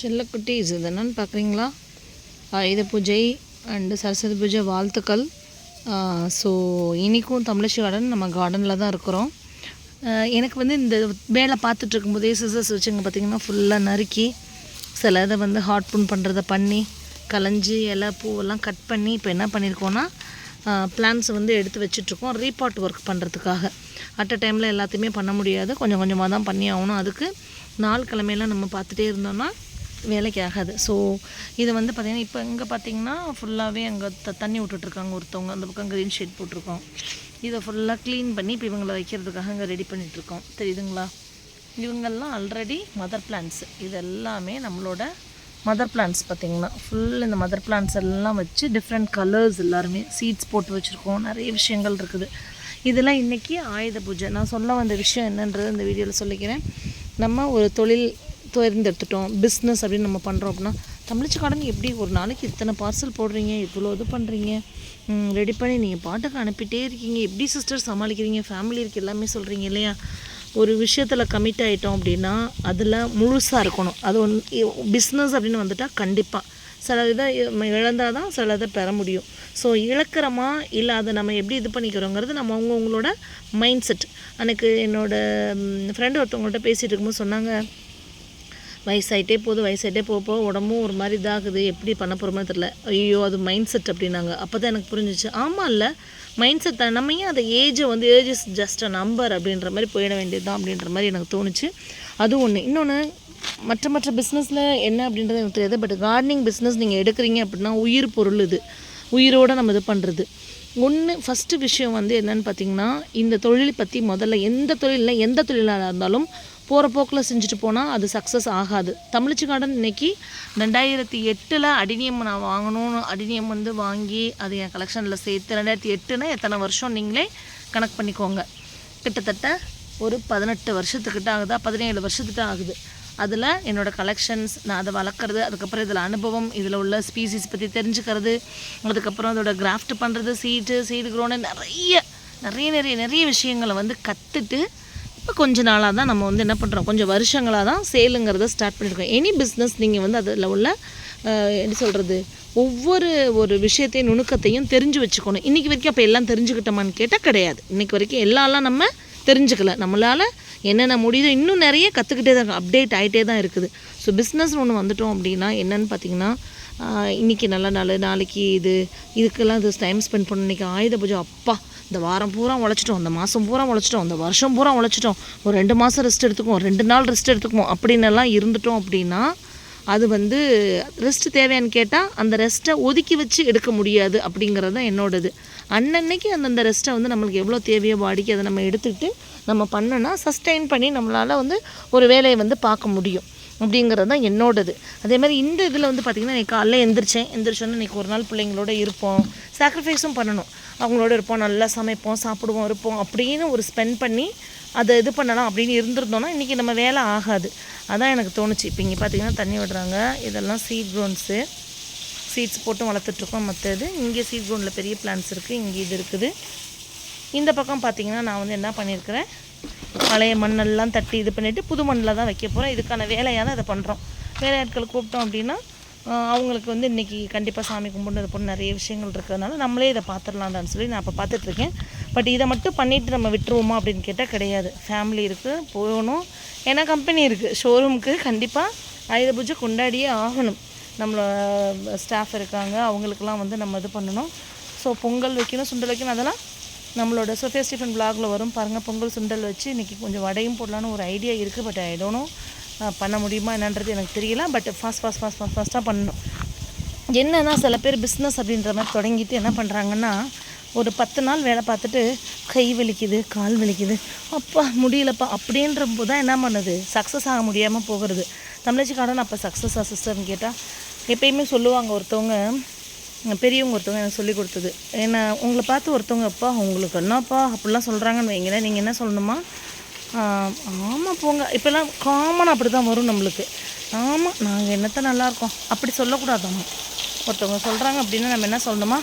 செல்லக்குட்டீஸ் இது என்னன்னு பார்க்குறீங்களா ஆயுத பூஜை அண்டு சரஸ்வதி பூஜை வாழ்த்துக்கள். ஸோ இன்றைக்கும் தமிழச்சி கார்டன் நம்ம கார்டனில் தான் இருக்கிறோம். எனக்கு வந்து இந்த வேலை பார்த்துட்ருக்கும்போதே சிசர்ஸ் வச்சுங்க பார்த்திங்கன்னா ஃபுல்லாக நறுக்கி சில இதை வந்து ஹாட் புன் பண்ணுறத பண்ணி கலைஞ்சி இலை பூவெல்லாம் கட் பண்ணி இப்போ என்ன பண்ணியிருக்கோன்னா பிளான்ஸ் வந்து எடுத்து வச்சுட்ருக்கோம் ரீபாட் ஒர்க் பண்ணுறதுக்காக அட் அ டைமில் எல்லாத்தையுமே பண்ண முடியாது. கொஞ்சம் கொஞ்சமாக தான் பண்ணி ஆகணும். அதுக்கு நாள் கிழமையெல்லாம் நம்ம பார்த்துட்டே இருந்தோம்னா வேலைக்கு ஆகாது ஸோ இது வந்து பார்த்திங்கன்னா இப்போ இங்கே பார்த்தீங்கன்னா ஃபுல்லாகவே அங்கே த தண்ணி விட்டுட்ருக்காங்க ஒருத்தவங்க. அந்த பக்கம் க்ரீன் ஷீட் போட்டிருக்கோம். இதை ஃபுல்லாக க்ளீன் பண்ணி இப்போ இவங்களை வைக்கிறதுக்காக அங்கே ரெடி பண்ணிகிட்ருக்கோம் தெரியுதுங்களா? இவங்கெல்லாம் ஆல்ரெடி மதர் பிளான்ஸ் இது எல்லாமே நம்மளோட மதர் பிளான்ஸ் பார்த்திங்கன்னா ஃபுல் இந்த மதர் பிளான்ஸ் எல்லாம் வச்சு டிஃப்ரெண்ட் கலர்ஸ் எல்லாருமே சீட்ஸ் போட்டு வச்சுருக்கோம். நிறைய விஷயங்கள் இருக்குது. இதெல்லாம் இன்றைக்கி ஆயுத பூஜை. நான் சொல்ல வந்த விஷயம் என்னன்றது இந்த வீடியோவில் சொல்லிக்கிறேன். நம்ம ஒரு தொழில் தேர்ந்தெடுத்துட்டோம். பிஸ்னஸ் அப்படின்னு நம்ம பண்ணுறோம் அப்படின்னா தமிழ்ச்சி கடன் எப்படி ஒரு நாளைக்கு இத்தனை பார்சல் போடுறீங்க இவ்வளோ இது பண்ணுறீங்க ரெடி பண்ணி நீங்கள் பாட்டுக்கு அனுப்பிட்டே இருக்கீங்க. எப்படி சிஸ்டர் சமாளிக்கிறீங்க? ஃபேமிலி இருக்குது எல்லாமே சொல்கிறீங்க இல்லையா? ஒரு விஷயத்தில் கமிட் ஆகிட்டோம் அப்படின்னா அதில் முழுசாக இருக்கணும். அது ஒன் பிஸ்னஸ் அப்படின்னு வந்துட்டால் கண்டிப்பாக சில இதை இழந்தால் தான் சில இதை பெற முடியும். ஸோ இழக்கிறோமா? இல்லை அதை நம்ம எப்படி இது பண்ணிக்கிறோங்கிறது நம்ம அவங்கவுங்களோட மைண்ட் செட் அன்றைக்கு என்னோடய ஃப்ரெண்டு ஒருத்தவங்கள்ட்ட பேசிகிட்டு இருக்கும்போது சொன்னாங்க வயசாயிட்டே போகுது வயசாயிட்டே போக போக உடம்பும் ஒரு மாதிரி இதாகுது. எப்படி பண்ண போகிறோமோ தெரில ஐயோ அது மைண்ட் செட் அப்படின்னாங்க. அப்போ தான் எனக்கு புரிஞ்சிச்சு. ஆமாம் இல்லை மைண்ட் செட் தான். நம்ம ஏன் அந்த ஏஜை வந்து age is just a number அப்படின்ற மாதிரி போயிட வேண்டியது தான் அப்படின்ற மாதிரி எனக்கு தோணுச்சு. அது ஒன்று இன்னொன்று மற்ற மற்ற பிஸ்னஸில் என்ன அப்படின்றது எனக்கு தெரியாது. பட் கார்டனிங் பிஸ்னஸ் நீங்கள் எடுக்கிறீங்க அப்படின்னா உயிர் பொருள் இது. உயிரோடு நம்ம இது பண்ணுறது ஒன்று ஃபஸ்ட்டு விஷயம் வந்து என்னன்னு பார்த்தீங்கன்னா இந்த தொழில் பற்றி முதல்ல எந்த தொழிலில் எந்த தொழிலாக இருந்தாலும் போகிற போக்கில் செஞ்சுட்டு போனால் அது சக்ஸஸ் ஆகாது. தமிழ்ச்சி கார்டன் இன்றைக்கி ரெண்டாயிரத்தி எட்டில் அடினியம் நான் வாங்கணும்னு அடினியம் வந்து வாங்கி அது என் கலெக்ஷனில் சேர்த்து ரெண்டாயிரத்தி எட்டுனா எத்தனை வருஷம் நீங்களே கணக்கு பண்ணிக்கோங்க. கிட்டத்தட்ட ஒரு பதினெட்டு வருஷத்துக்கிட்ட ஆகுதா. பதினேழு வருஷத்துக்கிட்ட ஆகுது. அதில் என்னோடய கலெக்ஷன்ஸ் நான் அதை வளர்க்குறது அதுக்கப்புறம் இதில் அனுபவம் இதில் உள்ள ஸ்பீசிஸ் பற்றி தெரிஞ்சுக்கிறது அதுக்கப்புறம் அதோட கிராஃப்ட் பண்ணுறது சீட்டு சீடு க்ரோனு நிறைய நிறைய நிறைய நிறைய விஷயங்களை வந்து கற்றுட்டு இப்போ கொஞ்ச நாளாக தான் நம்ம வந்து என்ன பண்ணுறோம் கொஞ்சம் வருஷங்களாக தான் சேலுங்கிறத ஸ்டார்ட் பண்ணியிருக்கோம் எனி பிஸ்னஸ் நீங்கள் வந்து அதில் உள்ள எப்படி என்ன சொல்கிறது ஒவ்வொரு ஒரு விஷயத்தையும் நுணுக்கத்தையும் தெரிஞ்சு வச்சுக்கணும். இன்றைக்கி வரைக்கும் அப்போ எல்லாம் தெரிஞ்சுக்கிட்டோமான்னு கேட்டால் கிடையாது. இன்றைக்கி வரைக்கும் எல்லாம்லாம் நம்ம தெரிஞ்சுக்கல. நம்மளால் என்னென்ன முடியுதோ இன்னும் நிறைய கற்றுக்கிட்டே தான் இருக்கும். அப்டேட் ஆகிட்டே தான் இருக்குது. ஸோ பிஸ்னஸ்னு ஒன்று வந்துட்டோம் அப்படின்னா என்னென்னு பார்த்தீங்கன்னா இன்றைக்கி இன்னைக்கு நல்ல நாள் நாளைக்கு இது இதுக்கெல்லாம் இது டைம் ஸ்பெண்ட் பண்ணணும். இன்றைக்கி ஆயுத பூஜை அப்பா இந்த வாரம் பூரா உழைச்சிட்டோம். இந்த மாதம் பூரா உழைச்சிட்டோம். இந்த வருஷம் பூரா உழைச்சிட்டோம். ஒரு ரெண்டு மாதம் ரெஸ்ட் எடுத்துக்குவோம். ரெண்டு நாள் ரெஸ்ட் எடுத்துக்குவோம். அப்படின்னெல்லாம் இருந்துட்டோம் அப்படின்னா அது வந்து ரெஸ்ட் தேவையான்னு கேட்டால் அந்த ரெஸ்ட்டை ஒதுக்கி வச்சு எடுக்க முடியாது அப்படிங்கிறது தான் என்னோடது. அன்னன்னைக்கு அந்தந்த ரெஸ்ட்டை வந்து நம்மளுக்கு எவ்வளோ தேவையோ பாடிக்கு அதை நம்ம எடுத்துக்கிட்டு நம்ம பண்ணோன்னா சஸ்டெயின் பண்ணி நம்மளால் வந்து ஒரு வேலையை வந்து பார்க்க முடியும். அப்படிங்கிறது தான் என்னோடது. அதே மாதிரி இந்த இதில் வந்து பார்த்திங்கன்னா இன்றைக்கி காலைல எந்திரிச்சேன். எந்திரிச்சோன்னு இன்றைக்கி ஒரு நாள் பிள்ளைங்களோட இருப்போம். சாக்ரிஃபைஸும் பண்ணணும். அவங்களோட இருப்போம். நல்லா சமைப்போம் சாப்பிடுவோம் இருப்போம் அப்படின்னு ஒரு ஸ்பெண்ட் பண்ணி அதை இது பண்ணலாம் அப்படின்னு இருந்திருந்தோம்னா இன்றைக்கி நம்ம வேலை ஆகாது. அதான் எனக்கு தோணுச்சு. இப்போ இங்கே பார்த்தீங்கன்னா தண்ணி விடுறாங்க. இதெல்லாம் சீட் க்ரோன்ஸு சீட்ஸ் போட்டு வளர்த்துட்ருக்கோம். மற்றது இங்கே சீட் க்ரௌண்டில் பெரிய பிளான்ஸ் இருக்குது இங்கே இது இருக்குது. இந்த பக்கம் பார்த்தீங்கன்னா நான் வந்து என்ன பண்ணியிருக்கிறேன்? பழைய மண்ணெல்லாம் தட்டி இது பண்ணிவிட்டு புது மண்ணில் தான் வைக்க போகிறோம் இதுக்கான வேலையாக தான் இதை பண்ணுறோம் வேலையாட்களை கூப்பிட்டோம் அப்படின்னா அவங்களுக்கு வந்து இன்றைக்கி கண்டிப்பாக சாமி கும்பிடுறது போல பண்ண நிறைய விஷயங்கள் இருக்கிறதுனால நம்மளே இதை பார்த்துடலாம்டான்னு சொல்லி நான் இப்போ பார்த்துட்ருக்கேன் பட் இதை மட்டும் பண்ணிவிட்டு நம்ம விட்டுருவோமா அப்படின்னு கேட்டால் கிடையாது. ஃபேமிலி இருக்குது போகணும். ஏன்னா கம்பெனி இருக்குது ஷோரூமுக்கு கண்டிப்பாக ஆயுத பூஜை கொண்டாடியே ஆகணும். நம்மள ஸ்டாஃப் இருக்காங்க. அவங்களுக்கெல்லாம் வந்து நம்ம இது பண்ணணும். ஸோ பொங்கல் வைக்கணும் சுண்டல் வைக்கணும் அதெல்லாம் நம்மளோட சோஃபியா ஸ்டீஃபன் பிளாகில் வரும் பாருங்கள் பொங்கல் சுண்டல் வச்சு இன்றைக்கி கொஞ்சம் வடையும் போடலான்னு ஒரு ஐடியா இருக்குது பட் ஐ பண்ண முடியுமா என்னன்றது எனக்கு தெரியல but fast fast fast fast ஃபாஸ்ட்டாக பண்ணணும். என்னன்னா சில பேர் பிஸ்னஸ் அப்படின்ற மாதிரி தொடங்கிட்டு என்ன பண்ணுறாங்கன்னா ஒரு பத்து நாள் வேலை பார்த்துட்டு கை வலிக்குது கால் வலிக்குது. அப்பா முடியலப்பா அப்படின்ற போது தான் என்ன பண்ணுது? சக்ஸஸ் ஆக முடியாமல் போகிறது. தமிழச்சி கார்டன் அப்போ சக்ஸஸ் சிஸ்டர்னு கேட்டால் எப்பயுமே சொல்லுவாங்க ஒருத்தவங்க பெரியவங்க ஒருத்தவங்க எனக்கு சொல்லி கொடுத்தது. என்ன உங்களை பார்த்து ஒருத்தவங்க அப்பா உங்களுக்கு என்னப்பா? அப்படிலாம் சொல்கிறாங்கன்னு வைங்களேன். நீங்கள் என்ன சொல்லணுமா? ஆமாம் போங்க. இப்போல்லாம் காமன் அப்படி தான் வரும் நம்மளுக்கு. ஆமாம் நாங்கள் என்னத்த நல்லா இருக்கோம் அப்படி சொல்லக்கூடாதாம்மா ஒருத்தவங்க சொல்கிறாங்க அப்படின்னா நம்ம என்ன சொல்லணுமா?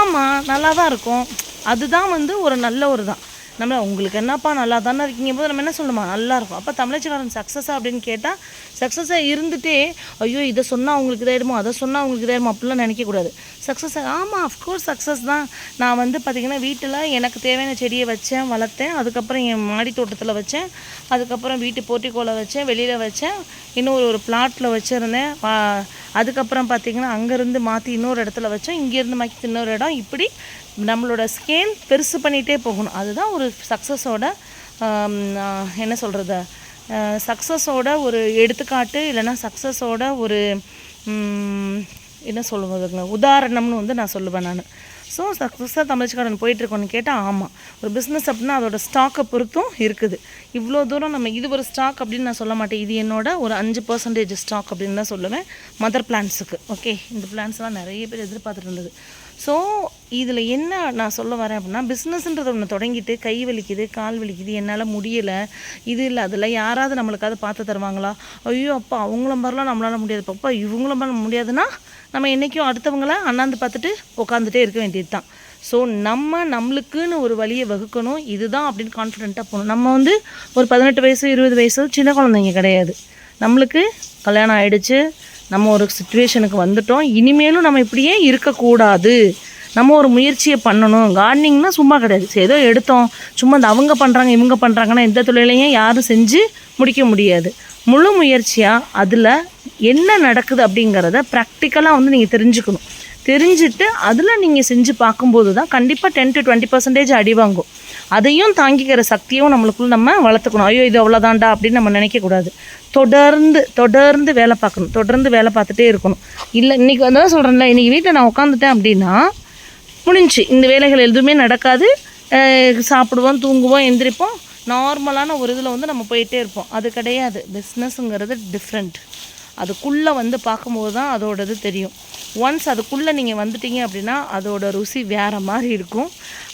ஆமாம் நல்லா தான் இருக்கும். அதுதான் வந்து ஒரு நல்ல ஒரு தான் நம்ம உங்களுக்கு என்னப்பா நல்லா தானே இருக்கீங்க? போது நம்ம என்ன சொல்லணுமா? நல்லா இருக்கும் அப்போ தமிழச்சிக்காரன் சக்ஸஸாக அப்படின்னு கேட்டால் சக்ஸஸாக இருந்துட்டே ஐயோ இதை சொன்னால் அவங்களுக்கு இதாகிடுமோ அதை சொன்னால் அவங்களுக்கு இதாகிடுமோ அப்படிலாம் நினைக்கக்கூடாது சக்ஸஸ் ஆமாம் அஃப்கோர்ஸ் சக்ஸஸ் தான். நான் வந்து பார்த்திங்கன்னா வீட்டில் எனக்கு தேவையான செடியை வச்சேன் வளர்த்தேன். அதுக்கப்புறம் என் மாடி தோட்டத்தில் வச்சேன். அதுக்கப்புறம் வீட்டு போர்ட்டிக்கோல வச்சேன் வெளியில் வச்சேன். இன்னொரு ஒரு பிளாட்டில் வச்சுருந்தேன். அதுக்கப்புறம் பார்த்திங்கன்னா அங்கேருந்து மாற்றி இன்னொரு இடத்துல வச்சோம். இங்கேருந்து மாற்றி இன்னொரு இடம். இப்படி நம்மளோட ஸ்கேல் பெருசு பண்ணிகிட்டே போகணும். அதுதான் ஒரு சக்ஸஸோட என்ன சொல்கிறது சக்ஸஸோட ஒரு எடுத்துக்காட்டு இல்லைன்னா சக்ஸஸோட ஒரு என்ன சொல்லுவதுங்க? உதாரணம்னு வந்து நான் சொல்லுவேன் நான். ஸோ சக்ஸஸாக தமிழ்ச்சிக்காரன் போயிட்டுருக்கோன்னு கேட்டால் ஆமாம் ஒரு பிஸ்னஸ் அப்படின்னா அதோட ஸ்டாக்கை பொறுத்தும் இருக்குது. இவ்வளோ தூரம் நம்ம இது ஒரு ஸ்டாக் அப்படின்னு நான் சொல்ல மாட்டேன். இது என்னோட ஒரு அஞ்சு பர்சன்டேஜ் ஸ்டாக் அப்படின்னு தான் சொல்லுவேன். மதர் பிளான்ஸுக்கு ஓகே இந்த பிளான்ஸ்லாம் நிறைய பேர் எதிர்பார்த்துட்டு இருந்தது. ஸோ இதில் என்ன நான் சொல்ல வரேன் அப்படின்னா பிஸ்னஸ்ன்றது ஒன்று தொடங்கிட்டு கை வலிக்குது கால் வலிக்குது என்னால் முடியலை இது இல்லை அதில் யாராவது நம்மளுக்காவது பார்த்து தருவாங்களா? ஐயோ அப்பா அவங்கள மாதிரிலாம் நம்மளால் முடியாது. அப்பா இவங்கள மாதிரி முடியாதுன்னா நம்ம என்றைக்கும் அடுத்தவங்கள அண்ணாந்து பார்த்துட்டு உட்காந்துட்டே இருக்க வேண்டியது தான் ஸோ நம்ம நம்மளுக்குன்னு ஒரு வழியை வகுக்கணும். இதுதான் அப்படின்னு கான்ஃபிடென்ட்டாக போகணும். நம்ம வந்து ஒரு பதினெட்டு வயசு இருபது வயசு சின்ன குழந்தைங்க கிடையாது. நம்மளுக்கு கல்யாணம் ஆகிடுச்சு நம்ம ஒரு சுச்சுவேஷனுக்கு வந்துட்டோம். இனிமேலும் நம்ம இப்படியே இருக்கக்கூடாது. நம்ம ஒரு முயற்சியை பண்ணணும். கார்டனிங்னால் சும்மா கிடையாது. ஏதோ எடுத்தோம். சும்மா இந்த அவங்க பண்ணுறாங்க இவங்க பண்ணுறாங்கன்னா எந்த தொழிலையும் யாரும் செஞ்சு முடிக்க முடியாது. முழு முயற்சியாக அதில் என்ன நடக்குது அப்படிங்கிறத ப்ராக்டிக்கலாக வந்து நீங்கள் தெரிஞ்சுக்கணும். தெரிஞ்சுட்டு அதில் நீங்கள் செஞ்சு பார்க்கும்போது தான் கண்டிப்பாக டென் டு டுவெண்ட்டி பர்சன்டேஜ் அடி வாங்கும். அதையும் தாங்கிக்கிற சக்தியும் நம்மளுக்குள்ள நம்ம வளர்த்துக்கணும். ஐயோ இது அவ்வளோதான்டா அப்படின்னு நம்ம நினைக்கக்கூடாது தொடர்ந்து தொடர்ந்து வேலை பார்க்கணும். தொடர்ந்து வேலை பார்த்துட்டே இருக்கணும். இல்லை இன்றைக்கி வந்து சொல்கிறேன்ல இன்றைக்கி வீட்டில் நான் உட்காந்துட்டேன் அப்படின்னா முடிஞ்சு. இந்த வேலைகள் எதுவுமே நடக்காது. சாப்பிடுவோம் தூங்குவோம் எந்திரிப்போம். நார்மலான ஒரு இதில் வந்து நம்ம போயிட்டே இருப்போம். அது கிடையாது. பிஸ்னஸ்ங்கிறது டிஃப்ரெண்ட் அதுக்குள்ளே வந்து பார்க்கும்போது தான் அதோட இது தெரியும். ஒன்ஸ் அதுக்குள்ளே நீங்கள் வந்துட்டீங்க அப்படின்னா அதோட ருசி வேறு மாதிரி இருக்கும்.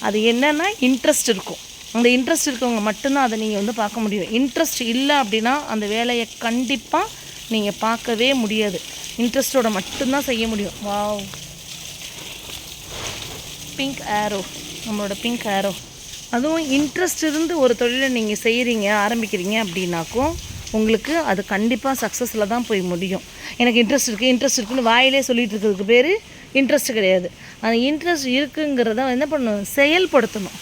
அது என்னென்னா இன்ட்ரெஸ்ட் இருக்கும். அந்த இன்ட்ரெஸ்ட் இருக்கவங்க மட்டும்தான் அதை நீங்கள் வந்து பார்க்க முடியும். இன்ட்ரெஸ்ட் இல்லை அப்படின்னா அந்த வேலையை கண்டிப்பாக நீங்கள் பார்க்கவே முடியாது. இன்ட்ரெஸ்ட்டோட மட்டும்தான் செய்ய முடியும். வாவ் பிங்க் ஆரோ நம்மளோட பிங்க் ஆரோ அதுவும் இன்ட்ரெஸ்ட் இருந்து ஒரு தொழிலை நீங்கள் செய்கிறீங்க ஆரம்பிக்கிறீங்க அப்படின்னாக்கும் உங்களுக்கு அது கண்டிப்பாக சக்ஸஸில் தான் போய் முடியும். எனக்கு இன்ட்ரெஸ்ட் இருக்குது இன்ட்ரெஸ்ட் இருக்குன்னு வாயிலே சொல்லிகிட்டு இருக்கிறதுக்கு பேர் இன்ட்ரெஸ்ட் கிடையாது. அந்த இன்ட்ரெஸ்ட் இருக்குங்கிறத என்ன பண்ணணும் செயல்படுத்தணும்.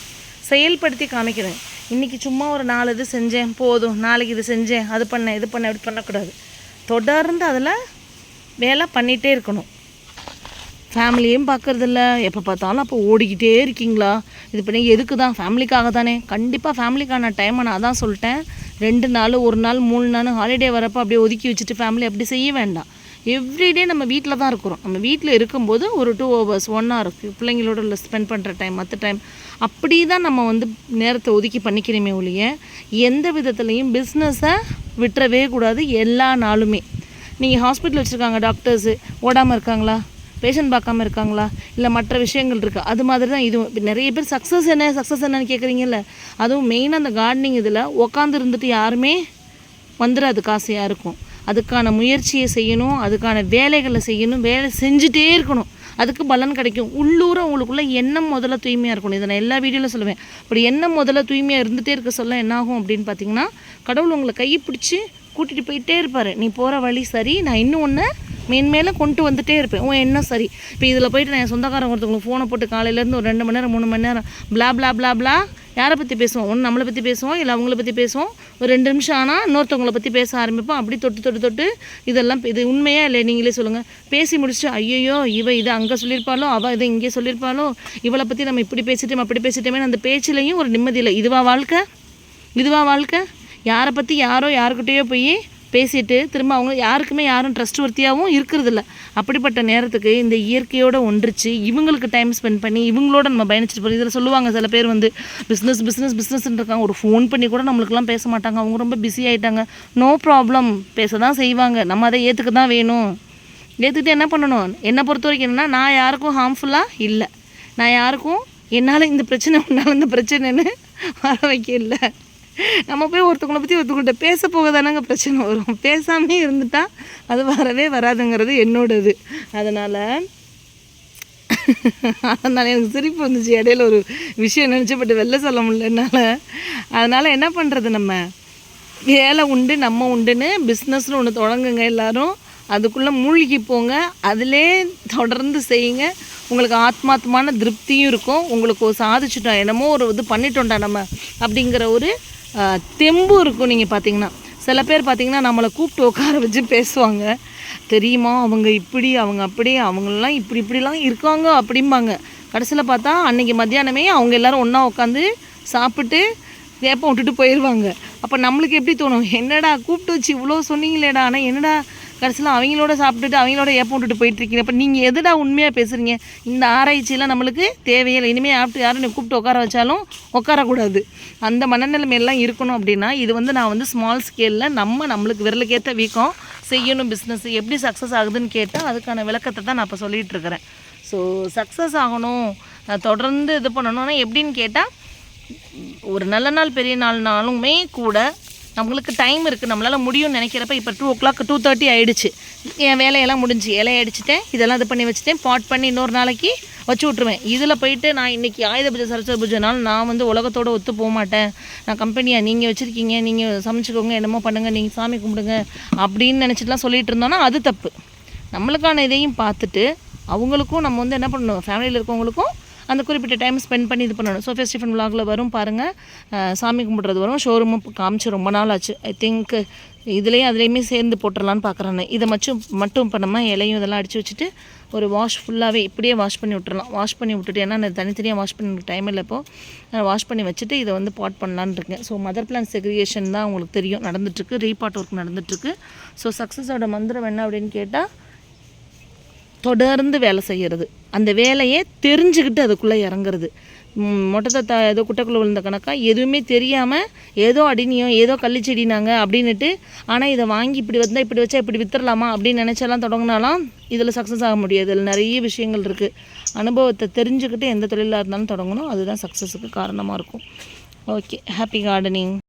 செயல்படுத்தி காமிக்கிறேன். இன்றைக்கி சும்மா ஒரு நாலு இது செஞ்சேன் போதும். நாளைக்கு இது செஞ்சேன் அது பண்ணேன் இது பண்ணேன் அப்படி பண்ணக்கூடாது. தொடர்ந்து அதில் வேலை பண்ணிகிட்டே இருக்கணும். ஃபேமிலியும் பார்க்கறதில்ல. எப்போ பார்த்தாலும் அப்போ ஓடிக்கிட்டே இருக்கீங்களா? இது பண்ணி எதுக்கு தான் ஃபேமிலிக்காக தானே கண்டிப்பாக ஃபேமிலிக்கான டைமை நான் அதான் சொல்லிட்டேன். ரெண்டு நாள் ஒரு நாள் மூணு நாள் ஹாலிடே வரப்போ அப்படியே ஒதுக்கி வச்சுட்டு ஃபேமிலி அப்படி செய்ய வேண்டாம். எவ்ரிடே நம்ம வீட்டில் தான் இருக்கிறோம். நம்ம வீட்டில் இருக்கும்போது ஒரு டூ ஹவர்ஸ் ஒன் ஹவர் பிள்ளைங்களோட ஸ்பெண்ட் பண்ணுற டைம் மற்ற டைம் அப்படி தான் நம்ம வந்து நேரத்தை ஒதுக்கி பண்ணிக்கிறோமே ஒழிய எந்த விதத்துலேயும் பிஸ்னஸை விட்டுறவே கூடாது எல்லா நாளுமே. நீங்கள் ஹாஸ்பிட்டல் வச்சுருக்காங்க டாக்டர்ஸு ஓடாமல் இருக்காங்களா? பேஷண்ட் பார்க்காம இருக்காங்களா? இல்லை மற்ற விஷயங்கள் இருக்குது அது மாதிரி தான் இதுவும் நிறைய பேர் சக்ஸஸ் என்ன? சக்ஸஸ் என்னன்னு கேட்குறீங்கல்ல அதுவும் மெயினாக அந்த கார்டனிங் இதில் உட்காந்து இருந்துட்டு யாருமே வந்துடாது காசு யாருக்கும். அதுக்கான முயற்சியை செய்யணும். அதுக்கான வேலைகளை செய்யணும். வேலை செஞ்சுட்டே இருக்கணும். அதுக்கு பலன் கிடைக்கும். உள்ளூர உங்களுக்குள்ள எண்ணம் முதல்ல தூய்மையாக இருக்கணும். இதை நான் எல்லா வீடியோவில் சொல்லுவேன். அப்படி எண்ணம் முதல்ல தூய்மையாக இருந்துகிட்டே இருக்க சொல்ல என்ன ஆகும் அப்படின்னு பார்த்தீங்கன்னா கடவுள் உங்களை கையை பிடிச்சி கூட்டிகிட்டு போயிட்டே இருப்பார். நீ போகிற வழி சரி. நான் இன்னும் ஒன்று மேன்மேலே கொண்டு வந்துட்டே இருப்பேன். உன் என்ன சரி? இப்போ இதில் போயிட்டு நான் என் சொந்தக்காரங்க ஒருத்தவங்களுக்கு ஃபோனை போட்டு காலையிலேருந்து ஒரு ரெண்டு மணி நேரம் மூணு மணி நேரம் blah blah blah blah யாரை பற்றி பேசுவோம்? ஒன்று நம்மளை பற்றி பேசுவோம் இல்லை அவங்கள பற்றி பேசுவோம். ஒரு ரெண்டு நிமிஷம் ஆனால் இன்னொருத்தவங்கள பற்றி பேச ஆரம்பிப்போம். அப்படி தொட்டு தொட்டு தொட்டு இதெல்லாம் இது உண்மையாக இல்லை நீங்களே சொல்லுங்கள் பேசி முடிச்சுட்டு ஐயோ இவ இதை அங்கே சொல்லியிருப்பாளோ? அவள் இதை இங்கே சொல்லியிருப்பாளோ? இவளை பற்றி நம்ம இப்படி பேசிட்டோம் அப்படி பேசிட்டோமே அந்த பேச்சிலையும் ஒரு நிம்மதி இல்லை. இதுவா வாழ்க்கை? இதுவா வாழ்க்கை? யாரை பற்றி யாரோ யாருக்கிட்டேயோ போய் பேசிட்டு திரும்ப அவங்க யாருக்குமே யாரும் ட்ரஸ்ட் ஒர்த்தியாகவும் இருக்கிறதில்ல. அப்படிப்பட்ட நேரத்துக்கு இந்த இயற்கையோட ஒன்றிச்சு இவங்களுக்கு டைம் ஸ்பெண்ட் பண்ணி இவங்களோட நம்ம பயணிச்சுட்டு போகிறோம் இதில் சொல்லுவாங்க சில பேர் வந்து பிஸ்னஸ் பிஸ்னஸ் பிஸ்னஸ்ன்னு இருக்காங்க. ஒரு ஃபோன் பண்ணி கூட நம்மளுக்குலாம் பேச மாட்டாங்க. அவங்க ரொம்ப பிஸி ஆகிட்டாங்க நோ ப்ராப்ளம் பேச தான் செய்வாங்க. நம்ம அதை ஏற்றுக்க தான் வேணும். ஏற்றுக்கிட்டு என்ன பண்ணணும்? என்னை பொறுத்த வரைக்கும் என்னென்னா நான் யாருக்கும் ஹார்ம்ஃபுல்லாக இல்லை. நான் யாருக்கும் என்னால் இந்த பிரச்சனை உன்னால் இந்த பிரச்சனைன்னு வர வைக்க இல்லை. நம்ம போய் ஒருத்தவங்கள பற்றி ஒருத்தவங்கள்ட்ட பேச போக தானேங்க பிரச்சனை வரும். பேசாமே இருந்துட்டால் அது வரவே வராதுங்கிறது என்னோடது. அதனால் அதனால் எனக்கு சிரிப்பு வந்துச்சு. இடையில ஒரு விஷயம் நினச்சி பட் வெளில சொல்ல முடியல என்னால். அதனால் என்ன பண்ணுறது நம்ம? வேலை உண்டு நம்ம உண்டுன்னு பிஸ்னஸ்னு ஒன்று தொடங்குங்க எல்லாரும். அதுக்குள்ளே மூழ்கி போங்க. அதிலே தொடர்ந்து செய்யுங்க. உங்களுக்கு ஆத்மாத்மான திருப்தியும் இருக்கும். உங்களுக்கு ஒரு சாதிச்சிட்டோம் என்னமோ ஒரு இது பண்ணிட்டோம்டா நம்ம அப்படிங்கிற ஒரு தெம்பு இருக்கும் நீங்கள் பார்த்தீங்கன்னா சில பேர் பார்த்தீங்கன்னா நம்மளை கூப்பிட்டு உட்கார வச்சு பேசுவாங்க. தெரியுமா அவங்க இப்படி அவங்க அப்படி அவங்களெலாம் இப்படி இப்படிலாம் இருக்காங்க அப்படிம்பாங்க. கடைசியில் பார்த்தா அன்னைக்கு மத்தியானமே அவங்க எல்லாரும் ஒன்றா உட்காந்து சாப்பிட்டு வேப்பம் விட்டுட்டு போயிடுவாங்க அப்போ நம்மளுக்கு எப்படி தோணும்? என்னடா கூப்பிட்டு வச்சு இவ்வளோ சொன்னீங்களேடா. ஆனால் என்னடா கடைசியில் அவங்களோட சாப்பிட்டுட்டு அவங்களோட ஏப்பம் விட்டுட்டு போயிட்டுருக்கீங்க. அப்போ நீங்கள் எதுடா உண்மையாக பேசுகிறீங்க இந்த ஆராய்ச்சியெல்லாம் நம்மளுக்கு தேவையில்லை. இனிமேல் ஆப்ட்டு யாரும் நீ கூப்பிட்டு உட்கார வச்சாலும் உட்காரக்கூடாது. அந்த மனநிலைமையெல்லாம் இருக்கணும் அப்படின்னா இது வந்து நான் வந்து ஸ்மால் ஸ்கேலில் நம்ம நம்மளுக்கு விரலுக்கேற்ற வீக்கம் செய்யணும் பிஸ்னஸ் எப்படி சக்ஸஸ் ஆகுதுன்னு கேட்டால் அதுக்கான விளக்கத்தை தான் நான் இப்போ சொல்லிகிட்டு இருக்கிறேன் ஸோ சக்ஸஸ் ஆகணும் நான் தொடர்ந்து இது பண்ணணும்னா எப்படின்னு கேட்டால் ஒரு நல்ல நாள் பெரிய நாள்னாலுமே கூட நம்மளுக்கு டைம் இருக்குது நம்மளால் முடியும்னு நினைக்கிறப்ப இப்போ two o'clock two thirty ஆகிடுச்சு என் வேலையெல்லாம் முடிஞ்சு இலையை அடிச்சிட்டேன். இதெல்லாம் இது பண்ணி வச்சுட்டேன். பாட் பண்ணி இன்னொரு நாளைக்கு வச்சு விட்ருவேன் இதில் போயிட்டு நான் இன்றைக்கி ஆயுத பூஜை சரஸ்வதி பூஜைனால நான் வந்து உலகத்தோடு ஒத்து போக மாட்டேன். நான் கம்பெனியாக நீங்கள் வச்சுருக்கீங்க நீங்கள் சமைச்சிக்கோங்க என்னமோ பண்ணுங்கள் நீங்கள் சாமி கும்பிடுங்க அப்படின்னு நினச்சிட்டுலாம் சொல்லிட்டு இருந்தோன்னா அது தப்பு. நம்மளுக்கான இதையும் பார்த்துட்டு அவங்களுக்கும் நம்ம வந்து என்ன பண்ணணும்? ஃபேமிலியில் இருக்கவங்களுக்கும் அந்த குறிப்பிட்ட டைம் ஸ்பெண்ட் பண்ணி இது பண்ணணும். ஸோ ஃபெஸ்டிஃபன் விலாகில் வரும் பாருங்கள் சாமி கும்பிட்றது வரும். ஷோரூமும் காமிச்சு ரொம்ப நாள் ஆச்சு. ஐ திங்க் இதுலேயும் அதுலேயுமே சேர்ந்து போட்டுடலான்னு பார்க்குறேன் இதை மட்டும் மட்டும் இப்போ நம்ம இலையும் இதெல்லாம் அடித்து வச்சுட்டு ஒரு வாஷ் ஃபுல்லாகவே இப்படியே வாஷ் பண்ணி விட்டுறலாம். வாஷ் பண்ணி விட்டுட்டு ஏன்னா நான் தனித்தனியாக வாஷ் பண்ணி டைம் இல்லை நான் வாஷ் பண்ணி வச்சுட்டு இதை வந்து பாட் பண்ணலான்னு இருக்கேன். ஸோ மதர் பிளான் செக்ரிகேஷன் தான் உங்களுக்கு தெரியும். நடந்துட்டுருக்கு ரீபாட் ஒர்க் நடந்துட்டுருக்கு ஸோ சக்ஸஸோட மந்திரம் என்ன அப்படின்னு கேட்டால் தொடர்ந்து வேலை செய்கிறது அந்த வேலையை தெரிஞ்சுக்கிட்டு அதுக்குள்ளே இறங்குறது. மொட்டை மொட்டத்தை ஏதோ குட்டைக்குள்ளே விழுந்த கணக்காக எதுவுமே தெரியாமல் ஏதோ அடினியோ ஏதோ கள்ளிச்செடினாங்க அப்படின்னுட்டு ஆனால் இதை வாங்கி இப்படி வந்தால் இப்படி வச்சா இப்படி வித்துடலாமா அப்படின்னு நினச்செல்லாம் தொடங்கினாலாம் இதில் சக்ஸஸ் ஆக முடியாது. இதில் நிறைய விஷயங்கள் இருக்குது அனுபவத்தை தெரிஞ்சுக்கிட்டு எந்த தொழிலாக இருந்தாலும் தொடங்கணும். அதுதான் சக்ஸஸுக்கு காரணமாக இருக்கும். Okay happy gardening